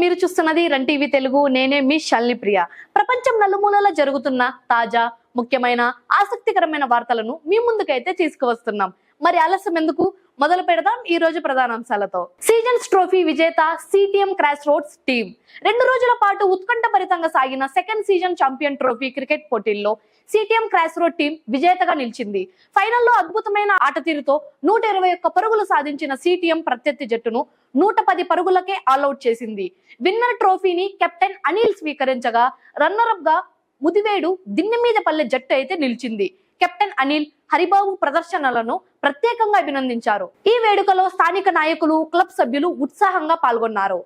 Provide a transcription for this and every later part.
మీరు చూస్తున్నది run TV Telugu. నేనే మీ షల్ని ప్రియ. ప్రపంచం నలుమూలల జరుగుతున్న తాజా ముఖ్యమైన ఆసక్తికరమైన వార్తలను మీ ముందుకైతే తీసుకువస్తున్నాం. మరి ఆలస్యం ఎందుకు? మొదలు పెడదాం ఈ రోజు ప్రధానాంశాలతో. సీజన్స్ ట్రోఫీ విజేత సిటిఎం క్రాస్ రోడ్స్ టీం. రెండు రోజుల పాటు ఉత్కంఠభరితంగా సాగిన second season champion trophy cricket పోటీల్లో సిటిఎం క్రాష్ రోడ్ టీం విజేతగా నిలిచింది. ఫైనల్లో అద్భుతమైన ఆట తీరుతో నూట ఇరవై ఒక్క పరుగులు సాధించిన సిటిఎం ప్రత్యర్థి జట్టును నూట పది పరుగులకే ఆల్అౌట్ చేసింది. విన్నర్ ట్రోఫీని కెప్టెన్ అనిల్ స్వీకరించగా రన్నర్గా ముదివేడు దిన్నె మీద పల్లె జట్టు అయితే నిలిచింది. కెప్టెన్ అనిల్ హరిబాబు ప్రదర్శనలను ప్రత్యేకంగా అభినందించారు. ఈ వేడుకలో స్థానిక నాయకులు క్లబ్ సభ్యులు ఉత్సాహంగా పాల్గొన్నారు.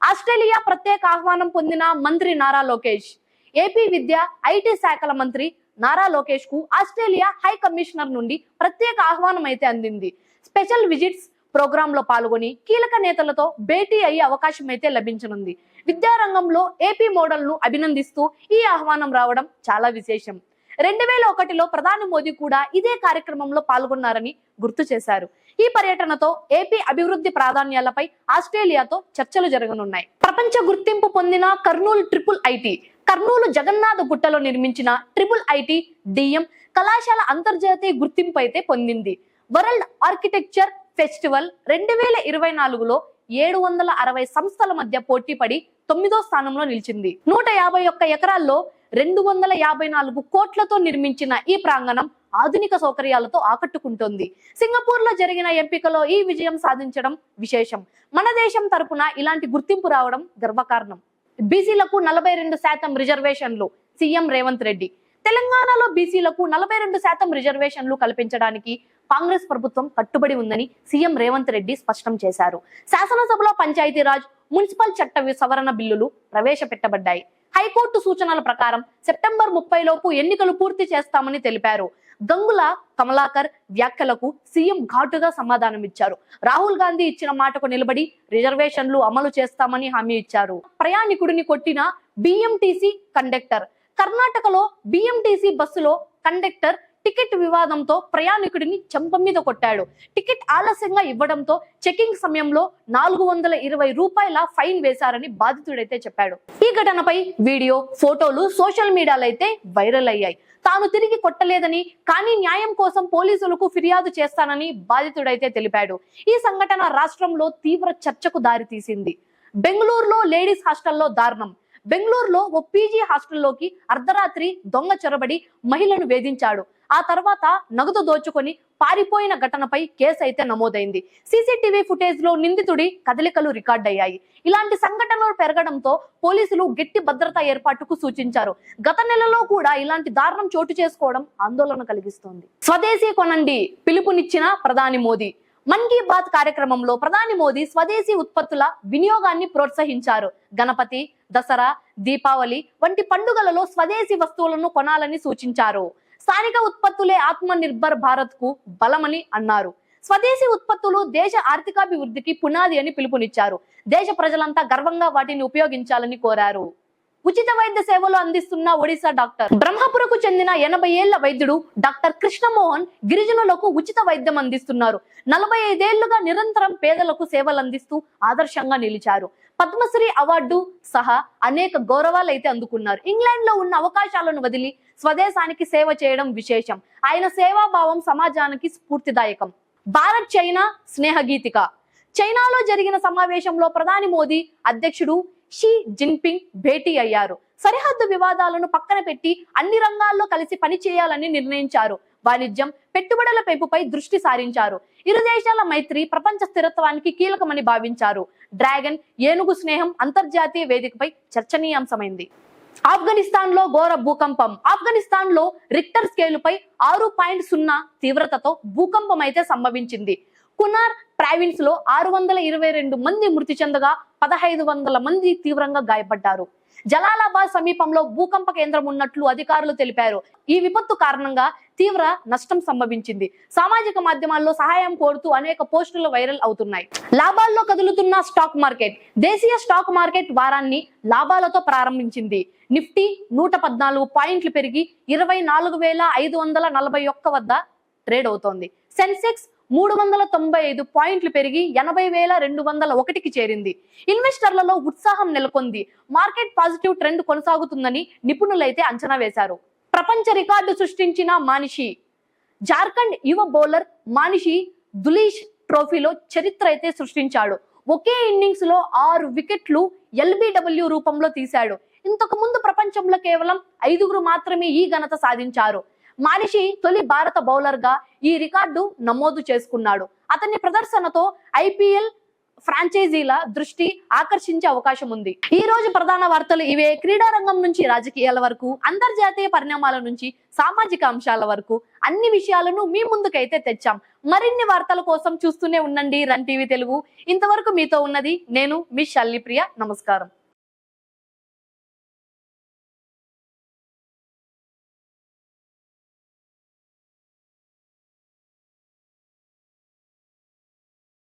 ఆస్ట్రేలియా ప్రత్యేక ఆహ్వానం పొందిన మంత్రి నారా లోకేష్ ఏపీ విద్య ఐటీ శాఖల మంత్రి నారా లోకేష్కు ఆస్ట్రేలియా హై కమిషనర్ నుండి ప్రత్యేక ఆహ్వానం అయితే అందింది. స్పెషల్ విజిట్స్ ప్రోగ్రామ్లో పాల్గొని కీలక నేతలతో భేటీ అయ్యే అవకాశం అయితే లభించనుంది. విద్యారంగంలో ఏపీ మోడల్ను అభినందిస్తూ ఈ ఆహ్వానం రావడం చాలా విశేషం. రెండు వేల ఒకటిలో ప్రధాని మోదీ కూడా ఇదే కార్యక్రమంలో పాల్గొన్నారని గుర్తు చేశారు. ఈ పర్యటనతో ఏపీ అభివృద్ధి ప్రాధాన్యాలపై ఆస్ట్రేలియాతో చర్చలు జరగనున్నాయి. ప్రపంచ గుర్తింపు పొందిన కర్నూలు ట్రిపుల్ ఐటీ కర్నూలు జగన్నాథ గుట్టలో నిర్మించిన ట్రిపుల్ ఐటీ డిఎం కళాశాల అంతర్జాతీయ గుర్తింపు అయితే పొందింది. వరల్డ్ ఆర్కిటెక్చర్ ఫెస్టివల్ రెండు వేల ఇరవై నాలుగులో ఏడు వందల అరవై సంస్థల మధ్య పోటీ పడి తొమ్మిదో స్థానంలో నిలిచింది. నూట యాభై ఒక్క ఎకరాల్లో రెండు వందల యాభై నాలుగు కోట్లతో నిర్మించిన ఈ ప్రాంగణం ఆధునిక సౌకర్యాలతో ఆకట్టుకుంటోంది. సింగపూర్లో జరిగిన ఎంపికలో ఈ విజయం సాధించడం విశేషం. మన దేశం తరపున ఇలాంటి గుర్తింపు రావడం గర్వకారణం. బీసీలకు నలభై రెండు శాతం రిజర్వేషన్లు సీఎం రేవంత్ రెడ్డి. తెలంగాణలో బీసీలకు నలభై రెండు శాతం రిజర్వేషన్లు కల్పించడానికి కాంగ్రెస్ ప్రభుత్వం కట్టుబడి ఉందని సీఎం రేవంత్ రెడ్డి స్పష్టం చేశారు. శాసనసభలో పంచాయతీరాజ్ మున్సిపల్ చట్ట సవరణ బిల్లులు ప్రవేశపెట్టబడ్డాయి. హైకోర్టు సూచనల ప్రకారం సెప్టెంబర్ ముప్పై లోపు ఎన్నికలు పూర్తి చేస్తామని తెలిపారు. గంగుల కమలాకర్ వ్యాఖ్యలకు సీఎం ఘాటుగా సమాధానమిచ్చారు రాహుల్ గాంధీ ఇచ్చిన మాటకు నిలబడి రిజర్వేషన్లు అమలు చేస్తామని హామీ ఇచ్చారు. ప్రయాణికుడిని కొట్టిన బిఎంటీసీ కండక్టర్. కర్ణాటకలో బిఎంటీసీ బస్సులో కండక్టర్ టికెట్ వివాదంతో ప్రయాణికుడిని చెంప మీద కొట్టాడు. టికెట్ ఆలస్యంగా ఇవ్వడంతో చెకింగ్ సమయంలో నాలుగు వందల ఇరవై రూపాయల ఫైన్ వేశారని బాధితుడైతే చెప్పాడు. ఈ ఘటనపై వీడియో ఫోటోలు సోషల్ మీడియాలో అయితే వైరల్ అయ్యాయి. తాను తిరిగి కొట్టలేదని కానీ న్యాయం కోసం పోలీసులకు ఫిర్యాదు చేస్తానని బాధితుడైతే తెలిపాడు. ఈ సంఘటన రాష్ట్రంలో తీవ్ర చర్చకు దారితీసింది. బెంగళూరులో లేడీస్ హాస్టల్లో దారుణం. బెంగళూరులో ఓ పీజీ హాస్టల్లోకి అర్ధరాత్రి దొంగ చొరబడి మహిళను వేధించాడు. ఆ తర్వాత నగదు దోచుకొని పారిపోయిన ఘటనపై కేసు అయితే నమోదైంది. సీసీటీవీ ఫుటేజ్లో నిందితుడి కదలికలు రికార్డయ్యాయి. ఇలాంటి సంఘటనలు పెరగడంతో పోలీసులు గట్టి భద్రతా ఏర్పాటుకు సూచించారు. గత నెలలో కూడా ఇలాంటి దారుణం చోటు చేసుకోవడం ఆందోళన కలిగిస్తోంది. స్వదేశీ కొనండి పిలుపునిచ్చిన ప్రధాని మోదీ. మన్ కీ బాత్ కార్యక్రమంలో ప్రధాని మోదీ స్వదేశీ ఉత్పత్తుల వినియోగాన్ని ప్రోత్సహించారు. గణపతి దసరా దీపావళి వంటి పండుగలలో స్వదేశీ వస్తువులను కొనాలని సూచించారు. స్థానిక ఉత్పత్తులే ఆత్మ నిర్భర్ భారత్కు బలమని అన్నారు. స్వదేశీ ఉత్పత్తులు దేశ ఆర్థికాభివృద్ధికి పునాది అని పిలుపునిచ్చారు. దేశ ప్రజలంతా గర్వంగా వాటిని ఉపయోగించాలని కోరారు. ఉచిత వైద్య సేవలు అందిస్తున్న ఒడిశా డాక్టర్. బ్రహ్మపురకు చెందిన ఎనభై ఏళ్ళ వైద్యుడు డాక్టర్ కృష్ణమోహన్ గిరిజనులకు ఉచిత వైద్యం అందిస్తున్నారు. నలభై ఐదేళ్ళుగా నిరంతరం పేదలకు సేవలు అందిస్తూ ఆదర్శంగా నిలిచారు. పద్మశ్రీ అవార్డు సహా అనేక గౌరవాలు అయితే అందుకున్నారు. ఇంగ్లాండ్లో ఉన్న అవకాశాలను వదిలి స్వదేశానికి సేవ చేయడం విశేషం. ఆయన సేవాభావం సమాజానికి స్ఫూర్తిదాయకం. భారత్ చైనా స్నేహగీతిక. చైనాలో జరిగిన సమావేశంలో ప్రధాని మోదీ అధ్యక్షుడు షీ జిన్పింగ్ భేటీ అయ్యారు. సరిహద్దు వివాదాలను పక్కన పెట్టి అన్ని రంగాల్లో కలిసి పనిచేయాలని నిర్ణయించారు. వాణిజ్యం పెట్టుబడుల పెంపుపై దృష్టి సారించారు. ఇరు దేశాల మైత్రి ప్రపంచ స్థిరత్వానికి కీలకమని భావించారు. డ్రాగన్ ఏనుగు స్నేహం అంతర్జాతీయ వేదికపై చర్చనీయాంశమైంది. ఆఫ్ఘనిస్తాన్లో ఘోర భూకంపం. ఆఫ్ఘనిస్తాన్లో రిక్టర్ స్కేలుపై ఆరు పాయింట్ సున్నా తీవ్రతతో భూకంపం అయితే సంభవించింది. కునార్ ప్రావిన్స్లో ఆరు వందల ఇరవై రెండు మంది మృతి చెందగా పదహైదు వందల మంది తీవ్రంగా గాయపడ్డారు. జలాలాబాద్ సమీపంలో భూకంప కేంద్రం ఉన్నట్లు అధికారులు తెలిపారు. ఈ విపత్తు కారణంగా తీవ్ర నష్టం సంభవించింది. సామాజిక మాధ్యమాల్లో సహాయం కోరుతూ అనేక పోస్టులు వైరల్ అవుతున్నాయి. లాభాల్లో కదులుతున్న స్టాక్ మార్కెట్. దేశీయ స్టాక్ మార్కెట్ వారాన్ని లాభాలతో ప్రారంభించింది. నిఫ్టీ నూట పద్నాలుగు పాయింట్లు పెరిగి ఇరవై నాలుగు వేల ఐదు వందల నలభై ఒక్క వద్ద ట్రేడ్ అవుతోంది. సెన్సెక్స్ మూడు వందల తొంభై ఐదు పాయింట్లు పెరిగి ఎనభై వేల రెండు వందల ఒకటికి చేరింది. ఇన్వెస్టర్లలో ఉత్సాహం నెలకొంది. మార్కెట్ పాజిటివ్ ట్రెండ్ కొనసాగుతుందని నిపుణులైతే అంచనా వేశారు. ప్రపంచ రికార్డు సృష్టించిన మానిషి జార్ఖండ్ యువ బౌలర్ మానిషి దులీష్ ట్రోఫీలో చరిత్ర అయితే సృష్టించాడు. ఒకే ఇన్నింగ్స్లో ఆరు వికెట్లు ఎల్బిడబ్ల్యూ రూపంలో తీశాడు. ఇంతకు ముందు ప్రపంచంలో కేవలం ఐదుగురు మాత్రమే ఈ ఘనత సాధించారు. మనిషి తొలి భారత బౌలర్గా ఈ రికార్డు నమోదు చేసుకున్నాడు. అతని ప్రదర్శనతో ఐపీఎల్ ఫ్రాంచైజీల దృష్టి ఆకర్షించే అవకాశం ఉంది. ఈ రోజు ప్రధాన వార్తలు ఇవే. క్రీడా రంగం నుంచి రాజకీయాల వరకు అంతర్జాతీయ పరిణామాల నుంచి సామాజిక అంశాల వరకు అన్ని విషయాలను మీ ముందుకైతే తెచ్చాం. మరిన్ని వార్తల కోసం చూస్తూనే ఉండండి రన్ టీవీ తెలుగు. ఇంతవరకు మీతో ఉన్నది నేను మీ శల్లిప్రియ నమస్కారం.